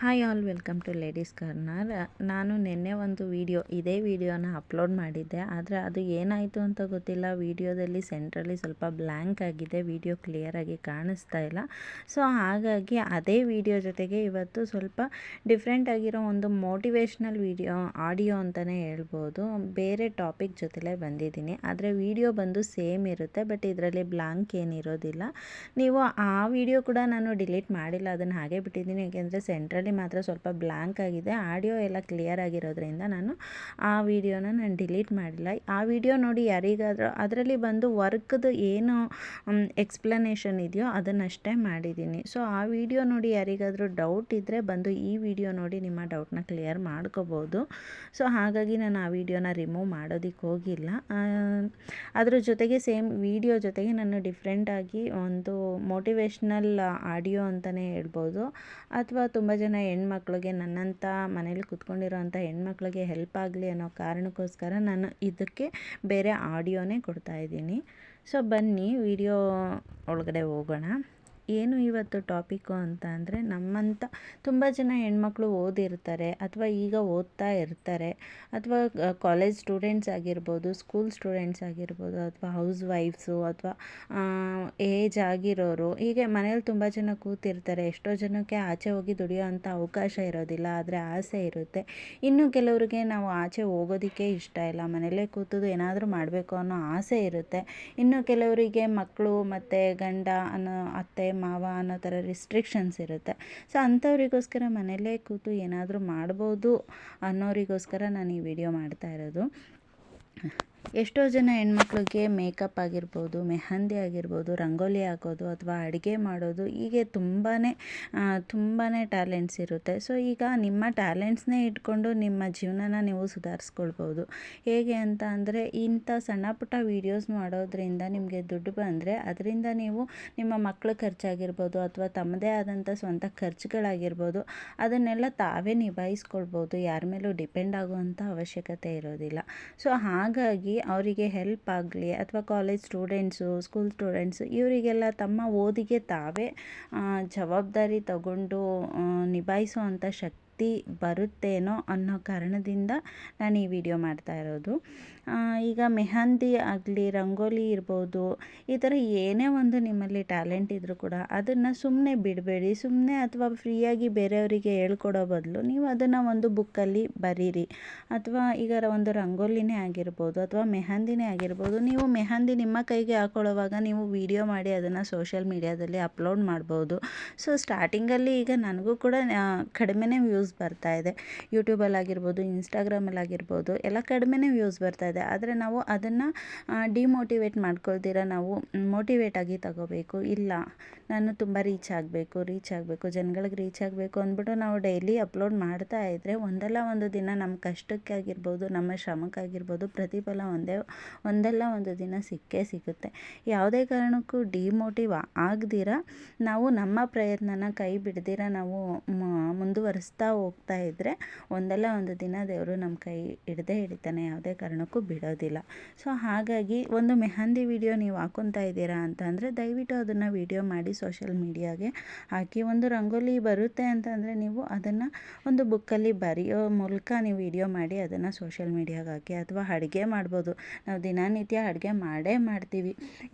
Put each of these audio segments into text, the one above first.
Hi all welcome to ladies corner ನಾನು ನಿನ್ನೆ ಒಂದು ವಿಡಿಯೋ ಇದೇ ವಿಡಿಯೋನ ಅಪ್ಲೋಡ್ ಮಾಡಿದ್ದೆ. ಆದರೆ ಅದು ಏನಾಯಿತು ಅಂತ ಗೊತ್ತಿಲ್ಲ. ವಿಡಿಯೋದಲ್ಲಿ ಸೆಂಟ್ರಲ್ಲಿ ಸ್ವಲ್ಪ ಬ್ಲ್ಯಾಂಕ್ ಆಗಿದೆ. ವಿಡಿಯೋ ಕ್ಲಿಯರಾಗಿ ಕಾಣಿಸ್ತಾ ಇಲ್ಲ. ಸೊ ಹಾಗಾಗಿ ಅದೇ ವಿಡಿಯೋ ಜೊತೆಗೆ ಇವತ್ತು ಸ್ವಲ್ಪ ಡಿಫ್ರೆಂಟ್ ಆಗಿರೋ ಒಂದು ಮೋಟಿವೇಶ್ನಲ್ ವಿಡಿಯೋ ಆಡಿಯೋ ಅಂತಲೇ ಹೇಳ್ಬೋದು. ಬೇರೆ ಟಾಪಿಕ್ ಜೊತೆಲೇ ಬಂದಿದ್ದೀನಿ. ಆದರೆ ವಿಡಿಯೋ ಬಂದು ಸೇಮ್ ಇರುತ್ತೆ ಬಟ್ ಇದರಲ್ಲಿ ಬ್ಲ್ಯಾಂಕ್ ಏನಿರೋದಿಲ್ಲ. ನೀವು ಆ ವಿಡಿಯೋ ಕೂಡ ನಾನು ಡಿಲೀಟ್ ಮಾಡಿಲ್ಲ. ಅದನ್ನು ಹಾಗೆ ಬಿಟ್ಟಿದ್ದೀನಿ. ಏಕೆಂದರೆ ಸೆಂಟ್ರಲ್ಲಿ ಮಾತ್ರ ಸ್ವಲ್ಪ ಬ್ಲ್ಯಾಂಕ್ ಆಗಿದೆ. ಆಡಿಯೋ ಎಲ್ಲ ಕ್ಲಿಯರ್ ಆಗಿರೋದ್ರಿಂದ ನಾನು ಆ ವಿಡಿಯೋನ ನಾನು ಡಿಲೀಟ್ ಮಾಡಿಲ್ಲ. ಆ ವಿಡಿಯೋ ನೋಡಿ ಯಾರಿಗಾದರೂ ಅದರಲ್ಲಿ ಬಂದು ವರ್ಕ್ದು ಏನು ಎಕ್ಸ್ಪ್ಲನೇಷನ್ ಇದೆಯೋ ಅದನ್ನಷ್ಟೇ ಮಾಡಿದ್ದೀನಿ. ಸೊ, ಆ ವಿಡಿಯೋ ನೋಡಿ ಯಾರಿಗಾದರೂ ಡೌಟ್ ಇದ್ದರೆ ಬಂದು ಈ ವಿಡಿಯೋ ನೋಡಿ ನಿಮ್ಮ ಡೌಟ್ನ ಕ್ಲಿಯರ್ ಮಾಡ್ಕೋಬೋದು. ಸೊ, ಹಾಗಾಗಿ ನಾನು ಆ ವಿಡಿಯೋನ ರಿಮೂವ್ ಮಾಡೋದಕ್ಕೆ ಹೋಗಿಲ್ಲ. ಅದ್ರ ಜೊತೆಗೆ ಸೇಮ್ ವಿಡಿಯೋ ಜೊತೆಗೆ ನಾನು ಡಿಫ್ರೆಂಟಾಗಿ ಒಂದು ಮೋಟಿವೇಶ್ನಲ್ ಆಡಿಯೋ ಅಂತಲೇ ಹೇಳ್ಬೋದು. ಅಥವಾ ತುಂಬ ಜನ ಹೆಣ್ಮಕ್ಳಿಗೆ ನನ್ನಂಥ ಮನೇಲಿ ಕುತ್ಕೊಂಡಿರೋಂಥ ಹೆಣ್ಮಕ್ಳಿಗೆ ಹೆಲ್ಪ್ ಆಗಲಿ ಅನ್ನೋ ಕಾರಣಕ್ಕೋಸ್ಕರ ನಾನು ಇದಕ್ಕೆ ಬೇರೆ ಆಡಿಯೋನೇ ಕೊಡ್ತಾಯಿದ್ದೀನಿ ಸೊ ಬನ್ನಿ ವಿಡಿಯೋ ಒಳಗಡೆ ಹೋಗೋಣ. ಏನು ಇವತ್ತು ಟಾಪಿಕ್ಕು ಅಂತ ಅಂದರೆ ನಮ್ಮಂಥ ತುಂಬ ಜನ ಹೆಣ್ಮಕ್ಳು ಓದಿರ್ತಾರೆ ಅಥವಾ ಈಗ ಓದ್ತಾ ಇರ್ತಾರೆ ಅಥವಾ ಕಾಲೇಜ್ ಸ್ಟೂಡೆಂಟ್ಸ್ ಆಗಿರ್ಬೋದು ಸ್ಕೂಲ್ ಸ್ಟೂಡೆಂಟ್ಸ್ ಆಗಿರ್ಬೋದು, ಅಥವಾ ಹೌಸ್ ವೈಫ್ಸು ಅಥವಾ ಏಜ್ ಆಗಿರೋರು, ಹೀಗೆ ಮನೇಲಿ ತುಂಬ ಜನ ಕೂತಿರ್ತಾರೆ. ಎಷ್ಟೋ ಜನಕ್ಕೆ ಆಚೆ ಹೋಗಿ ದುಡಿಯೋ ಅಂಥ ಅವಕಾಶ ಇರೋದಿಲ್ಲ, ಆದರೆ ಆಸೆ ಇರುತ್ತೆ. ಇನ್ನು ಕೆಲವರಿಗೆ ನಾವು ಆಚೆ ಹೋಗೋದಕ್ಕೆ ಇಷ್ಟ ಇಲ್ಲ. ಮನೆಯಲ್ಲೇ ಕೂತದ್ದು ಏನಾದರೂ ಮಾಡಬೇಕು ಅನ್ನೋ ಆಸೆ ಇರುತ್ತೆ. ಇನ್ನು ಕೆಲವರಿಗೆ ಮಕ್ಕಳು ಮತ್ತು ಗಂಡ ಅನ್ನೋ ಅತ್ತೆ ಮಾವ ಅನ್ನೋ ಥರ ರಿಸ್ಟ್ರಿಕ್ಷನ್ಸ್ ಇರುತ್ತೆ. ಸೊ ಅಂಥವರಿಗೋಸ್ಕರ ಮನೆಯಲ್ಲೇ ಕೂತು ಏನಾದರೂ ಮಾಡ್ಬೋದು ಅನ್ನೋರಿಗೋಸ್ಕರ ನಾನು ಈ ವಿಡಿಯೋ ಮಾಡ್ತಾ ಇರೋದು. ಎಷ್ಟೋ ಜನ ಹೆಣ್ಮಕ್ಳಿಗೆ ಮೇಕಪ್ ಆಗಿರ್ಬೋದು, ಮೆಹಂದಿ ಆಗಿರ್ಬೋದು, ರಂಗೋಲಿ ಹಾಕೋದು ಅಥವಾ ಅಡುಗೆ ಮಾಡೋದು ಹೀಗೆ ತುಂಬಾ ತುಂಬಾ ಟ್ಯಾಲೆಂಟ್ಸ್ ಇರುತ್ತೆ. ಸೊ ಈಗ ನಿಮ್ಮ ಟ್ಯಾಲೆಂಟ್ಸ್ನೇ ಇಟ್ಕೊಂಡು ನಿಮ್ಮ ಜೀವನನ ನೀವು ಸುಧಾರಿಸ್ಕೊಳ್ಬೋದು. ಹೇಗೆ ಅಂತ ಅಂದರೆ ಇಂಥ ಸಣ್ಣ ಪುಟ್ಟ ವೀಡಿಯೋಸ್ ಮಾಡೋದ್ರಿಂದ ನಿಮಗೆ ದುಡ್ಡು ಬಂದರೆ ಅದರಿಂದ ನೀವು ನಿಮ್ಮ ಮಕ್ಕಳ ಖರ್ಚಾಗಿರ್ಬೋದು ಅಥವಾ ತಮ್ಮದೇ ಆದಂಥ ಸ್ವಂತ ಖರ್ಚುಗಳಾಗಿರ್ಬೋದು, ಅದನ್ನೆಲ್ಲ ತಾವೇ ನಿಭಾಯಿಸ್ಕೊಳ್ಬೋದು. ಯಾರ ಮೇಲೂ ಡಿಪೆಂಡ್ ಆಗುವಂಥ ಅವಶ್ಯಕತೆ ಇರೋದಿಲ್ಲ. ಸೊ ಹಾಗಾಗಿ ಅವರಿಗೆ ಹೆಲ್ಪ್ ಆಗಲಿ ಅಥವಾ ಕಾಲೇಜ್ ಸ್ಟೂಡೆಂಟ್ಸು ಸ್ಕೂಲ್ ಸ್ಟೂಡೆಂಟ್ಸು ಇವರಿಗೆಲ್ಲ ತಮ್ಮ ಓದಿಗೆ ತಾವೇ ಜವಾಬ್ದಾರಿ ತಗೊಂಡು ನಿಭಾಯಿಸುವಂಥ ಶಕ್ತಿ ಬರುತ್ತೇನೋ ಅನ್ನೋ ಕಾರಣದಿಂದ ನಾನು ಈ ವಿಡಿಯೋ ಮಾಡ್ತಾ ಇರೋದು. ಈಗ ಮೆಹಂದಿ ಆಗಲಿ, ರಂಗೋಲಿ ಇರ್ಬೋದು, ಈ ಥರ ಏನೇ ಒಂದು ನಿಮ್ಮಲ್ಲಿ ಟ್ಯಾಲೆಂಟ್ ಇದ್ದರೂ ಕೂಡ ಅದನ್ನು ಸುಮ್ಮನೆ ಬಿಡಬೇಡಿ. ಸುಮ್ಮನೆ ಅಥವಾ ಫ್ರೀಯಾಗಿ ಬೇರೆಯವರಿಗೆ ಹೇಳ್ಕೊಡೋ ಬದಲು ನೀವು ಅದನ್ನು ಒಂದು ಬುಕ್ಕಲ್ಲಿ ಬರೀರಿ. ಅಥವಾ ಈಗ ಒಂದು ರಂಗೋಲಿನೇ ಆಗಿರ್ಬೋದು ಅಥವಾ ಮೆಹಂದಿನೇ ಆಗಿರ್ಬೋದು, ನೀವು ಮೆಹಂದಿ ನಿಮ್ಮ ಕೈಗೆ ಹಾಕೊಳ್ಳೋವಾಗ ನೀವು ವಿಡಿಯೋ ಮಾಡಿ ಅದನ್ನು ಸೋಷಿಯಲ್ ಮೀಡಿಯಾದಲ್ಲಿ ಅಪ್ಲೋಡ್ ಮಾಡ್ಬೋದು. ಸೊ, ಸ್ಟಾರ್ಟಿಂಗಲ್ಲಿ ಈಗ ನನಗೂ ಕೂಡ ಕಡಿಮೆನೇ ವ್ಯೂಸ್ ಬರ್ತಾ ಇದೆ. ಇನ್ಸ್ಟಾಗ್ರಾಮಲ್ಲಿ ಆಗಿರ್ಬೋದು ಎಲ್ಲ ಕಡಿಮೆನೇ ವ್ಯೂಸ್ ಬರ್ತಾ ಇದೆ. ಆದರೆ ನಾವು ಅದನ್ನು ಡಿಮೋಟಿವೇಟ್ ಮಾಡ್ಕೊಳ್ದಿರ ನಾವು ಮೋಟಿವೇಟ್ ಆಗಿ ತಗೋಬೇಕು. ಇಲ್ಲ, ನಾನು ತುಂಬ ರೀಚ್ ಆಗಬೇಕು ರೀಚ್ ಆಗಬೇಕು, ಜನಗಳಿಗೆ ರೀಚ್ ಆಗಬೇಕು ಅಂದ್ಬಿಟ್ಟು ನಾವು ಡೈಲಿ ಅಪ್ಲೋಡ್ ಮಾಡ್ತಾ ಇದ್ದರೆ ಒಂದಲ್ಲ ಒಂದು ದಿನ ನಮ್ಮ ಕಷ್ಟಕ್ಕೆ ಆಗಿರ್ಬೋದು ನಮ್ಮ ಶ್ರಮಕ್ಕಾಗಿರ್ಬೋದು ಪ್ರತಿಫಲ ಒಂದೇ, ಒಂದಲ್ಲ ಒಂದು ದಿನ ಸಿಕ್ಕೇ ಸಿಗುತ್ತೆ. ಯಾವುದೇ ಕಾರಣಕ್ಕೂ ಡಿಮೋಟಿವ್ ಆಗದಿರ, ನಾವು ನಮ್ಮ ಪ್ರಯತ್ನನ ಕೈ ಬಿಡ್ದಿರ, ನಾವು ಮುಂದುವರಿಸ್ತಾ ಹೋಗ್ತಾ ಇದ್ದರೆ ಒಂದಲ್ಲ ಒಂದು ದಿನ ದೇವರು ನಮ್ಮ ಕೈ ಹಿಡ್ದೇ ಹಿಡಿತಾನೆ, ಯಾವುದೇ ಕಾರಣಕ್ಕೂ ಬಿಡೋದಿಲ್ಲ. ಸೊ ಹಾಗಾಗಿ ಒಂದು ಮೆಹಂದಿ ವಿಡಿಯೋ ನೀವು ಹಾಕೊತಾ ಇದ್ದೀರಾ ಅಂತಂದರೆ ದಯವಿಟ್ಟು ಅದನ್ನು ವಿಡಿಯೋ ಮಾಡಿ ಸೋಷಿಯಲ್ ಮೀಡಿಯಾಗೆ ಹಾಕಿ. ಒಂದು ರಂಗೋಲಿ ಬರುತ್ತೆ ಅಂತಂದರೆ ನೀವು ಅದನ್ನು ಒಂದು ಬುಕ್ಕಲ್ಲಿ ಬರೆಯೋ ಮೂಲಕ ನೀವು ವಿಡಿಯೋ ಮಾಡಿ ಅದನ್ನು ಸೋಷಿಯಲ್ ಮೀಡಿಯಾಗೆ ಹಾಕಿ. ಅಥವಾ ಅಡುಗೆ ಮಾಡ್ಬೋದು. ನಾವು ದಿನನಿತ್ಯ ಅಡುಗೆ ಮಾಡೇ ಮಾಡ್ತೀವಿ.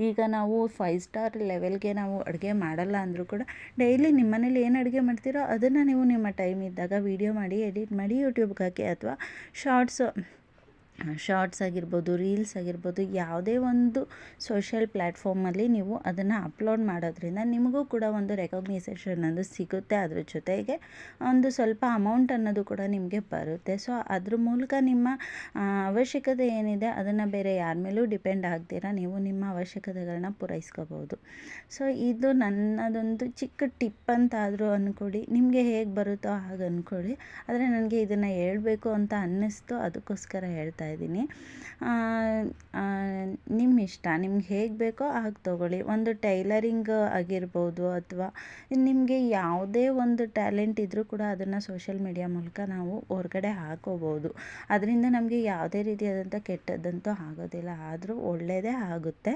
ಈಗ ನಾವು ಫೈವ್ ಸ್ಟಾರ್ ಲೆವೆಲ್ಗೆ ನಾವು ಅಡುಗೆ ಮಾಡಲ್ಲ ಅಂದರೂ ಕೂಡ ಡೈಲಿ ನಿಮ್ಮ ಮನೇಲಿ ಏನು ಅಡುಗೆ ಮಾಡ್ತೀರೋ ಅದನ್ನು ನೀವು ನಿಮ್ಮ ಟೈಮ್ ಇದ್ದಾಗ ವಿಡಿಯೋ ಮಾಡಿ ಎಡಿಟ್ ಮಾಡಿ ಯೂಟ್ಯೂಬ್ಗೆ ಹಾಕಿ ಅಥವಾ ಶಾರ್ಟ್ಸು ಶಾರ್ಟ್ಸ್ ಆಗಿರ್ಬೋದು ರೀಲ್ಸ್ ಆಗಿರ್ಬೋದು, ಯಾವುದೇ ಒಂದು ಸೋಷಿಯಲ್ ಪ್ಲ್ಯಾಟ್ಫಾರ್ಮಲ್ಲಿ ನೀವು ಅದನ್ನು ಅಪ್ಲೋಡ್ ಮಾಡೋದ್ರಿಂದ ನಿಮಗೂ ಕೂಡ ಒಂದು ರೆಕಗ್ನೈಸೇಷನ್ ಅನ್ನೋದು ಸಿಗುತ್ತೆ ಅದ್ರ ಜೊತೆಗೆ ಒಂದು ಸ್ವಲ್ಪ ಅಮೌಂಟ್ ಅನ್ನೋದು ಕೂಡ ನಿಮಗೆ ಬರುತ್ತೆ. ಸೊ ಅದ್ರ ಮೂಲಕ ನಿಮ್ಮ ಅವಶ್ಯಕತೆ ಏನಿದೆ ಅದನ್ನು ಬೇರೆ ಯಾರ ಮೇಲೂ ಡಿಪೆಂಡ್ ಆಗ್ದಿರ ನೀವು ನಿಮ್ಮ ಅವಶ್ಯಕತೆಗಳನ್ನ ಪೂರೈಸ್ಕೋಬೋದು ಸೊ ಇದು ನನ್ನದೊಂದು ಚಿಕ್ಕ ಟಿಪ್ ಅಂತಾದರೂ ಅಂದ್ಕೊಡಿ ನಿಮಗೆ ಹೇಗೆ ಬರುತ್ತೋ ಹಾಗೆ ಅಂದ್ಕೊಡಿ ಆದರೆ ನನಗೆ ಇದನ್ನು ಹೇಳಬೇಕು ಅಂತ ಅನ್ನಿಸ್ತು, ಅದಕ್ಕೋಸ್ಕರ ಹೇಳ್ತಾ ಇದ್ದೀನಿ ನಿಮ್ಮ ಇಷ್ಟ ನಿಮ್ಗೆ ಹೇಗೆ ಬೇಕೋ ಹಾಗೆ ತೊಗೊಳ್ಳಿ. ಒಂದು ಟೈಲರಿಂಗ್ ಆಗಿರ್ಬೋದು ಅಥವಾ ನಿಮಗೆ ಯಾವುದೇ ಒಂದು ಟ್ಯಾಲೆಂಟ್ ಇದ್ದರೂ ಕೂಡ ಅದನ್ನು ಸೋಷಿಯಲ್ ಮೀಡಿಯಾ ಮೂಲಕ ನಾವು ಹೊರಗಡೆ ಹಾಕೋಬೋದು. ಅದರಿಂದ ನಮಗೆ ಯಾವುದೇ ರೀತಿಯಾದಂಥ ಕೆಟ್ಟದ್ದಂತೂ ಆಗೋದಿಲ್ಲ. ಆದರೂ ಒಳ್ಳೆಯದೇ ಆಗುತ್ತೆ.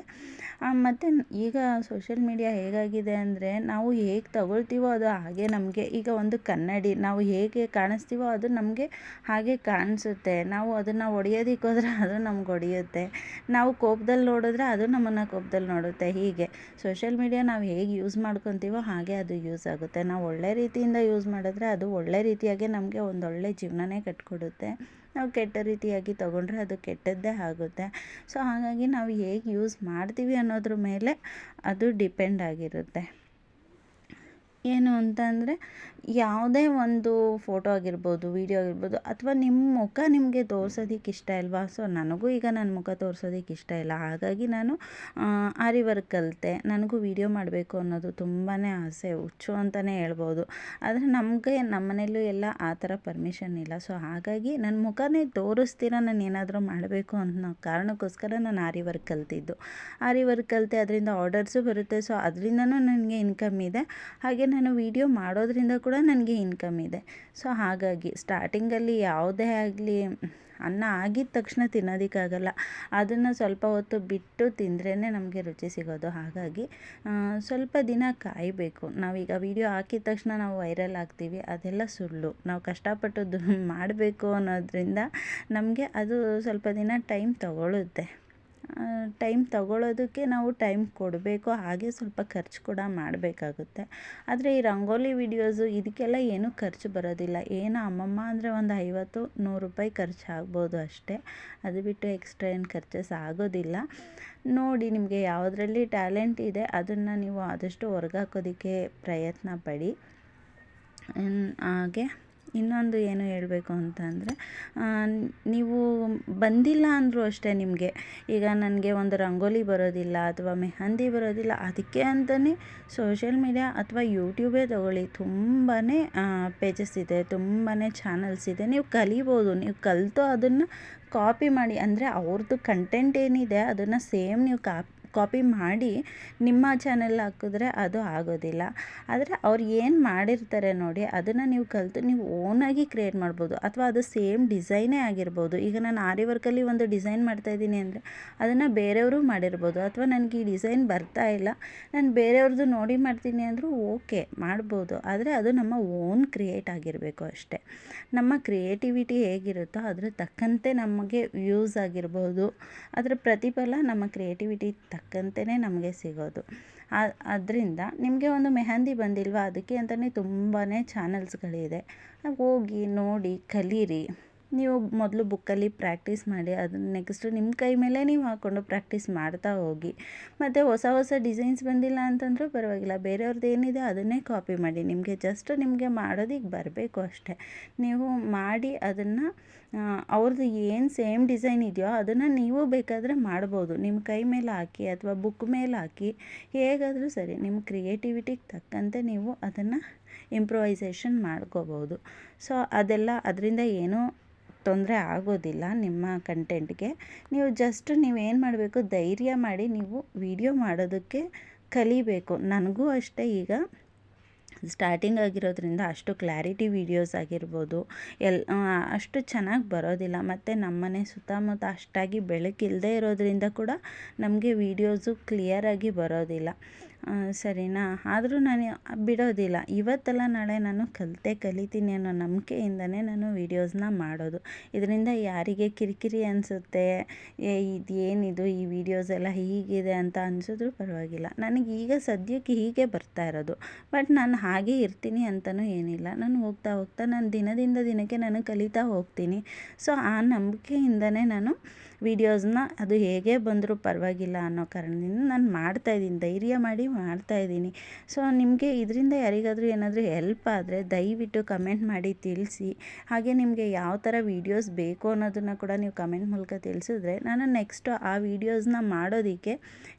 ಮತ್ತು ಈಗ ಸೋಷಿಯಲ್ ಮೀಡಿಯಾ ಹೇಗಾಗಿದೆ ಅಂದರೆ ನಾವು ಹೇಗೆ ತಗೊಳ್ತೀವೋ ಅದು ಹಾಗೆ ನಮಗೆ ಈಗ ಒಂದು ಕನ್ನಡಿ, ನಾವು ಹೇಗೆ ಕಾಣಿಸ್ತೀವೋ ಅದು ನಮಗೆ ಹಾಗೆ ಕಾಣಿಸುತ್ತೆ. ನಾವು ಅದನ್ನು ಹೊಡಿಯೋದಕ್ಕೆ ಹೋದ್ರೆ ಅದು ನಮ್ಗೆ ಹೊಡಿಯುತ್ತೆ. ನಾವು ಕೋಪದಲ್ಲಿ ನೋಡಿದ್ರೆ ಅದು ನಮ್ಮನ್ನು ಕೋಪದಲ್ಲಿ ನೋಡುತ್ತೆ, ಹೀಗೆ. ಸೋಷಿಯಲ್ ಮೀಡಿಯಾ ನಾವು ಹೇಗೆ ಯೂಸ್ ಮಾಡ್ಕೊತೀವೋ ಹಾಗೆ ಅದು ಯೂಸ್ ಆಗುತ್ತೆ. ನಾವು ಒಳ್ಳೆ ರೀತಿಯಿಂದ ಯೂಸ್ ಮಾಡಿದ್ರೆ ಅದು ಒಳ್ಳೆ ರೀತಿಯಾಗಿ ನಮಗೆ ಒಂದೊಳ್ಳೆ ಜೀವನನೇ ಕಟ್ಕೊಡುತ್ತೆ. ನಾವು ಕೆಟ್ಟ ರೀತಿಯಾಗಿ ತೊಗೊಂಡ್ರೆ ಅದು ಕೆಟ್ಟದ್ದೇ ಆಗುತ್ತೆ. ಸೊ ಹಾಗಾಗಿ ನಾವು ಹೇಗೆ ಯೂಸ್ ಮಾಡ್ತೀವಿ ಅನ್ನೋದ್ರ ಮೇಲೆ ಅದು ಡಿಪೆಂಡ್ ಆಗಿರುತ್ತೆ. ಏನು ಅಂತ ಅಂದರೆ ಯಾವುದೇ ಒಂದು ಫೋಟೋ ಆಗಿರ್ಬೋದು, ವೀಡಿಯೋ ಆಗಿರ್ಬೋದು ಅಥವಾ ನಿಮ್ಮ ಮುಖ ನಿಮಗೆ ತೋರ್ಸೋದಕ್ಕೆ ಇಷ್ಟ ಇಲ್ವಾ? ಸೊ, ನನಗೂ ಈಗ ನನ್ನ ಮುಖ ತೋರ್ಸೋದಕ್ಕೆ ಇಷ್ಟ ಇಲ್ಲ. ಹಾಗಾಗಿ ನಾನು ಆರಿ ವರ್ಕ್ ಕಲಿತೆ. ನನಗೂ ವೀಡಿಯೋ ಮಾಡಬೇಕು ಅನ್ನೋದು ತುಂಬಾ ಆಸೆ, ಹುಚ್ಚು ಅಂತಲೇ ಹೇಳ್ಬೋದು. ಆದರೆ ನಮಗೆ, ನಮ್ಮ ಮನೇಲೂ ಎಲ್ಲ ಆ ಥರ ಪರ್ಮಿಷನ್ ಇಲ್ಲ. ಸೊ, ಹಾಗಾಗಿ ನನ್ನ ಮುಖನೇ ತೋರಿಸ್ತೀರ, ನಾನು ಏನಾದರೂ ಮಾಡಬೇಕು ಅನ್ನೋ ಕಾರಣಕ್ಕೋಸ್ಕರ ನಾನು ಆರಿ ವರ್ಕ್ ಕಲ್ತಿದ್ದು. ಆರಿ ವರ್ಕ್ ಕಲಿತೆ, ಅದರಿಂದ ಆರ್ಡರ್ಸು ಬರುತ್ತೆ. ಸೊ, ಅದರಿಂದನೂ ನನಗೆ ಇನ್ಕಮ್ ಇದೆ. ಹಾಗೆ ನಾನು ವೀಡಿಯೋ ಮಾಡೋದ್ರಿಂದ ಕೂಡ ನನಗೆ ಇನ್ಕಮ್ ಇದೆ. ಸೊ ಹಾಗಾಗಿ ಸ್ಟಾರ್ಟಿಂಗಲ್ಲಿ ಯಾವುದೇ ಆಗಲಿ, ಅನ್ನ ಆಗಿದ ತಕ್ಷಣ ತಿನ್ನೋದಕ್ಕಾಗಲ್ಲ. ಅದನ್ನು ಸ್ವಲ್ಪ ಹೊತ್ತು ಬಿಟ್ಟು ತಿಂದ್ರೇ ನಮಗೆ ರುಚಿ ಸಿಗೋದು. ಹಾಗಾಗಿ ಸ್ವಲ್ಪ ದಿನ ಕಾಯಬೇಕು. ನಾವೀಗ ವೀಡಿಯೋ ಹಾಕಿದ ತಕ್ಷಣ ನಾವು ವೈರಲ್ ಆಗ್ತೀವಿ. ಅದೆಲ್ಲ ಸುಳ್ಳು. ನಾವು ಕಷ್ಟಪಟ್ಟು ಮಾಡಬೇಕು ಅನ್ನೋದರಿಂದ ನಮಗೆ ಅದು ಸ್ವಲ್ಪ ದಿನ ಟೈಮ್ ತಗೊಳ್ಳುತ್ತೆ ಟೈಮ್ ತಗೊಳ್ಳೋದಕ್ಕೆ ನಾವು ಟೈಮ್ ಕೊಡಬೇಕು, ಹಾಗೆ ಸ್ವಲ್ಪ ಖರ್ಚು ಕೂಡ ಮಾಡಬೇಕಾಗುತ್ತೆ. ಆದರೆ ಈ ರಂಗೋಲಿ ವಿಡಿಯೋಸು ಇದಕ್ಕೆಲ್ಲ ಏನೂ ಖರ್ಚು ಬರೋದಿಲ್ಲ. ಏನು ಅಮ್ಮಮ್ಮ ಅಂದರೆ ಒಂದು ಐವತ್ತು, ನೂರು ರೂಪಾಯಿ ಖರ್ಚು ಆಗ್ಬೋದು ಅಷ್ಟೇ. ಅದು ಬಿಟ್ಟು ಎಕ್ಸ್ಟ್ರಾ ಏನು ಖರ್ಚಸ್ ಆಗೋದಿಲ್ಲ. ನೋಡಿ ನಿಮಗೆ ಯಾವುದರಲ್ಲಿ ಟ್ಯಾಲೆಂಟ್ ಇದೆ, ಅದನ್ನು ನೀವು ಆದಷ್ಟು ಹೊರಗಾಕೋದಕ್ಕೆ ಪ್ರಯತ್ನ ಪಡಿ. ಹಾಗೆ. ಇನ್ನೊಂದು ಏನು ಹೇಳಬೇಕು ಅಂತ ಅಂದರೆ ನೀವು ಬಂದಿಲ್ಲ ಅಂದರೂ ಅಷ್ಟೇ ನಿಮಗೆ. ಈಗ ನನಗೆ ಒಂದು ರಂಗೋಲಿ ಬರೋದಿಲ್ಲ ಅಥವಾ ಮೆಹಂದಿ ಬರೋದಿಲ್ಲ, ಅದಕ್ಕೆ ಅಂತಲೇ ಸೋಷಿಯಲ್ ಮೀಡಿಯಾ ಅಥವಾ ಯೂಟ್ಯೂಬೇ ತಗೊಳ್ಳಿ. ತುಂಬಾ ಪೇಜಸ್ ಇದೆ ತುಂಬಾ ಚಾನಲ್ಸ್ ಇದೆ. ನೀವು ಕಲಿಬೋದು, ನೀವು ಕಲಿತು ಅದನ್ನು ಕಾಪಿ ಮಾಡಿ. ಅಂದರೆ ಅವ್ರದ್ದು ಕಂಟೆಂಟ್ ಏನಿದೆ, ಅದನ್ನು ಸೇಮ್ ನೀವು ಕಾಪ್ ಕಾಪಿ ಮಾಡಿ ನಿಮ್ಮ ಚಾನೆಲ್ ಹಾಕಿದ್ರೆ ಅದು ಆಗೋದಿಲ್ಲ. ಆದರೆ ಅವ್ರು ಏನು ಮಾಡಿರ್ತಾರೆ ನೋಡಿ, ಅದನ್ನು ನೀವು ಕಲಿತು ನೀವು ಓನಾಗಿ ಕ್ರಿಯೇಟ್ ಮಾಡ್ಬೋದು. ಅಥವಾ ಅದು ಸೇಮ್ ಡಿಸೈನೇ ಆಗಿರ್ಬೋದು. ಈಗ ನಾನು ಆರಿ ವರ್ಕಲ್ಲಿ ಒಂದು ಡಿಸೈನ್ ಮಾಡ್ತಾ ಇದ್ದೀನಿ ಅಂದರೆ ಅದನ್ನು ಬೇರೆಯವರು ಮಾಡಿರ್ಬೋದು. ಅಥವಾ ನನಗೆ ಈ ಡಿಸೈನ್ ಬರ್ತಾ ಇಲ್ಲ, ನಾನು ಬೇರೆಯವ್ರದ್ದು ನೋಡಿ ಮಾಡ್ತೀನಿ ಅಂದರೂ ಓಕೆ ಮಾಡ್ಬೋದು. ಆದರೆ ಅದು ನಮ್ಮ ಓನ್ ಕ್ರಿಯೇಟ್ ಆಗಿರಬೇಕು ಅಷ್ಟೇ. ನಮ್ಮ ಕ್ರಿಯೇಟಿವಿಟಿ ಹೇಗಿರುತ್ತೋ ಅದ್ರ ತಕ್ಕಂತೆ ನಮಗೆ ವ್ಯೂಸ್ ಆಗಿರ್ಬೋದು. ಅದರ ಪ್ರತಿಫಲ ನಮ್ಮ ಕ್ರಿಯೇಟಿವಿಟಿ ತಕ್ಕಂತೆಯೇ ನಮಗೆ ಸಿಗೋದು. ಅದರಿಂದ ನಿಮಗೆ ಒಂದು ಮೆಹಂದಿ ಬಂದಿಲ್ವಾ? ಅದಕ್ಕೆ ಅಂತಲೇ ತುಂಬಾ ಚಾನಲ್ಸ್ಗಳಿದೆ ಹೋಗಿ ನೋಡಿ, ಕಲೀರಿ. ನೀವು ಮೊದಲು ಬುಕ್ಕಲ್ಲಿ ಪ್ರಾಕ್ಟೀಸ್ ಮಾಡಿ, ಅದನ್ನು ನೆಕ್ಸ್ಟ್ ನಿಮ್ಮ ಕೈ ಮೇಲೆ ನೀವು ಹಾಕ್ಕೊಂಡು ಪ್ರಾಕ್ಟೀಸ್ ಮಾಡ್ತಾ ಹೋಗಿ. ಮತ್ತು ಹೊಸ ಹೊಸ ಡಿಸೈನ್ಸ್ ಬಂದಿಲ್ಲ ಅಂತಂದರೂ ಪರವಾಗಿಲ್ಲ ಬೇರೆಯವ್ರದ್ದು ಏನಿದೆ ಅದನ್ನೇ ಕಾಪಿ ಮಾಡಿ. ನಿಮಗೆ ಜಸ್ಟ್ ನಿಮಗೆ ಮಾಡೋದಕ್ಕೆ ಬರಬೇಕು ಅಷ್ಟೇ. ನೀವು ಮಾಡಿ ಅದನ್ನು ಅವ್ರದ್ದು ಏನು ಸೇಮ್ ಡಿಸೈನ್ ಇದೆಯೋ ಅದನ್ನು ನೀವು ಬೇಕಾದರೆ ಮಾಡ್ಬೋದು. ನಿಮ್ಮ ಕೈ ಮೇಲೆ ಹಾಕಿ ಅಥವಾ ಬುಕ್ ಮೇಲೆ ಹಾಕಿ ಹೇಗಾದರೂ ಸರಿ, ನಿಮ್ಮ ಕ್ರಿಯೇಟಿವಿಟಿಗೆ ತಕ್ಕಂತೆ ನೀವು ಅದನ್ನು ಇಂಪ್ರೂವೈಸೇಷನ್ ಮಾಡ್ಕೋಬೋದು. ಸೊ ಅದೆಲ್ಲ, ಅದರಿಂದ ಏನೂ ತೊಂದರೆ ಆಗೋದಿಲ್ಲ ನಿಮ್ಮ ಕಂಟೆಂಟ್ಗೆ ನೀವು ಜಸ್ಟ್ ನೀವೇನು ಮಾಡಬೇಕು, ಧೈರ್ಯ ಮಾಡಿ ನೀವು ವೀಡಿಯೋ ಮಾಡೋದಕ್ಕೆ ಕಲಿಬೇಕು. ನನಗೂ ಅಷ್ಟೇ ಈಗ. ಸ್ಟಾರ್ಟಿಂಗ್ ಆಗಿರೋದ್ರಿಂದ ಅಷ್ಟು ಕ್ಲಾರಿಟಿ ವೀಡಿಯೋಸ್ ಆಗಿರ್ಬೋದು. ಎಲ್ ಅಷ್ಟು ಚೆನ್ನಾಗಿ ಬರೋದಿಲ್ಲ. ಮತ್ತು ನಮ್ಮನೆ ಸುತ್ತಮುತ್ತ ಅಷ್ಟಾಗಿ ಬೆಳಕಿಲ್ಲದೆ ಇರೋದರಿಂದ ಕೂಡ ನಮಗೆ ವೀಡಿಯೋಸು ಕ್ಲಿಯರಾಗಿ ಬರೋದಿಲ್ಲ. ಸರಿನಾ? ಆದರೂ ನಾನು ಬಿಡೋದಿಲ್ಲ. ಇವತ್ತಲ್ಲ ನಾಳೆ ನಾನು ಕಲಿತೇ ಕಲಿತೀನಿ ಅನ್ನೋ ನಂಬಿಕೆಯಿಂದನೇ ನಾನು ವೀಡಿಯೋಸ್ನ ಮಾಡೋದು. ಇದರಿಂದ ಯಾರಿಗೆ ಕಿರಿಕಿರಿ ಅನಿಸುತ್ತೆ, ಏ, ಇದೇನಿದು, ಈ ವೀಡಿಯೋಸ್ ಎಲ್ಲ ಹೀಗಿದೆ ಅಂತ ಅನಿಸಿದ್ರು ಪರವಾಗಿಲ್ಲ. ನನಗೆ ಈಗ ಸದ್ಯಕ್ಕೆ ಹೀಗೆ ಬರ್ತಾ ಇರೋದು. ಬಟ್ ನಾನು ಹಾಗೆ ಇರ್ತೀನಿ ಅಂತಲೂ ಏನಿಲ್ಲ. ನಾನು ಹೋಗ್ತಾ ಹೋಗ್ತಾ ನಾನು ದಿನದಿಂದ ದಿನಕ್ಕೆ ನಾನು ಕಲಿತಾ ಹೋಗ್ತೀನಿ. ಸೊ, ಆ ನಂಬಿಕೆಯಿಂದನೇ ನಾನು ವೀಡಿಯೋಸ್ನ ಅದು ಹೇಗೆ ಬಂದರೂ ಪರವಾಗಿಲ್ಲ ಅನ್ನೋ ಕಾರಣದಿಂದ ನಾನು ಮಾಡ್ತಾಯಿದ್ದೀನಿ ಧೈರ್ಯ ಮಾಡಿ ಮಾಡ್ತಾಯಿದ್ದೀನಿ ಸೊ, ನಿಮಗೆ ಇದರಿಂದ ಯಾರಿಗಾದರೂ ಏನಾದರೂ ಹೆಲ್ಪ್ ಆದರೆ ದಯವಿಟ್ಟು ಕಮೆಂಟ್ ಮಾಡಿ ತಿಳಿಸಿ. ಹಾಗೆ ನಿಮಗೆ ಯಾವ ಥರ ವೀಡಿಯೋಸ್ ಬೇಕು ಅನ್ನೋದನ್ನು ಕೂಡ ನೀವು ಕಮೆಂಟ್ ಮೂಲಕ ತಿಳಿಸಿದ್ರೆ ನಾನು ನೆಕ್ಸ್ಟು ಆ ವೀಡಿಯೋಸ್ನ ಮಾಡೋದಕ್ಕೆ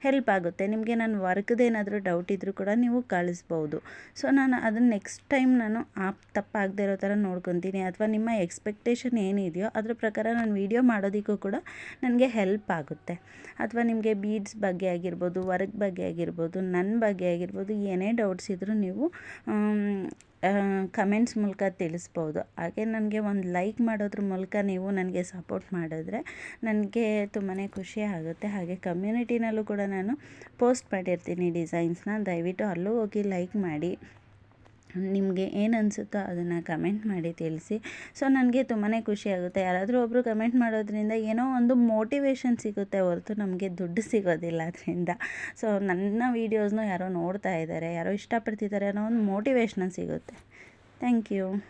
ಹೆಲ್ಪ್ ಆಗುತ್ತೆ. ನಿಮಗೆ ನನ್ನ ವರ್ಕ್ದೇನಾದರೂ ಡೌಟ್ ಇದ್ದರೂ ಕೂಡ ನೀವು ಕಳಿಸ್ಬೋದು. ಸೊ ನಾನು ಅದನ್ನು ನೆಕ್ಸ್ಟ್ ಟೈಮ್ ನಾನು ಆ ತಪ್ಪಾಗದೇ ಇರೋ ಥರ ನೋಡ್ಕೊತೀನಿ. ಅಥವಾ ನಿಮ್ಮ ಎಕ್ಸ್ಪೆಕ್ಟೇಷನ್ ಏನಿದೆಯೋ ಅದ್ರ ಪ್ರಕಾರ ನಾನು ವೀಡಿಯೋ ಮಾಡೋದಕ್ಕೂ ಕೂಡ ನನಗೆ ಹೆಲ್ಪ್ ಆಗುತ್ತೆ. ಅಥವಾ ನಿಮಗೆ ಬೀಡ್ಸ್ ಬಗ್ಗೆ ಆಗಿರ್ಬೋದು ವರ್ಕ್ ಬಗ್ಗೆ ಆಗಿರ್ಬೋದು, ನನ್ನ ಬಗ್ಗೆ ಆಗಿರ್ಬೋದು, ಏನೇ ಡೌಟ್ಸ್ ಇದ್ದರೂ ನೀವು ಕಮೆಂಟ್ಸ್ ಮೂಲಕ ತಿಳಿಸ್ಬೋದು. ಹಾಗೆ ನನಗೆ ಒಂದು ಲೈಕ್ ಮಾಡೋದ್ರ ಮೂಲಕ ನೀವು ನನಗೆ ಸಪೋರ್ಟ್ ಮಾಡಿದ್ರೆ ನನಗೆ ತುಂಬಾ ಖುಷಿ ಆಗುತ್ತೆ. ಹಾಗೆ ಕಮ್ಯುನಿಟಿನಲ್ಲೂ ಕೂಡ ನಾನು ಪೋಸ್ಟ್ ಮಾಡಿರ್ತೀನಿ ಡಿಸೈನ್ಸ್ನ ದಯವಿಟ್ಟು ಅಲ್ಲೂ ಹೋಗಿ ಲೈಕ್ ಮಾಡಿ. ನಿಮಗೆ ಏನು ಅನಿಸುತ್ತೋ ಅದನ್ನು ಕಮೆಂಟ್ ಮಾಡಿ ತಿಳಿಸಿ. ಸೊ ನನಗೆ ತುಂಬಾ ಖುಷಿ ಆಗುತ್ತೆ. ಯಾರಾದರೂ ಒಬ್ಬರು ಕಮೆಂಟ್ ಮಾಡೋದ್ರಿಂದ ಏನೋ ಒಂದು ಮೋಟಿವೇಶನ್ ಸಿಗುತ್ತೆ ಹೊರತು ನಮಗೆ ದುಡ್ಡು ಸಿಗೋದಿಲ್ಲ ಅದರಿಂದ. ಸೊ ನನ್ನ ವೀಡಿಯೋಸ್ನು ಯಾರೋ ನೋಡ್ತಾ ಇದ್ದಾರೆ ಯಾರೋ ಇಷ್ಟಪಡ್ತಿದ್ದಾರೆ ಅನ್ನೋ ಒಂದು ಮೋಟಿವೇಶನ್ ಸಿಗುತ್ತೆ. Thank you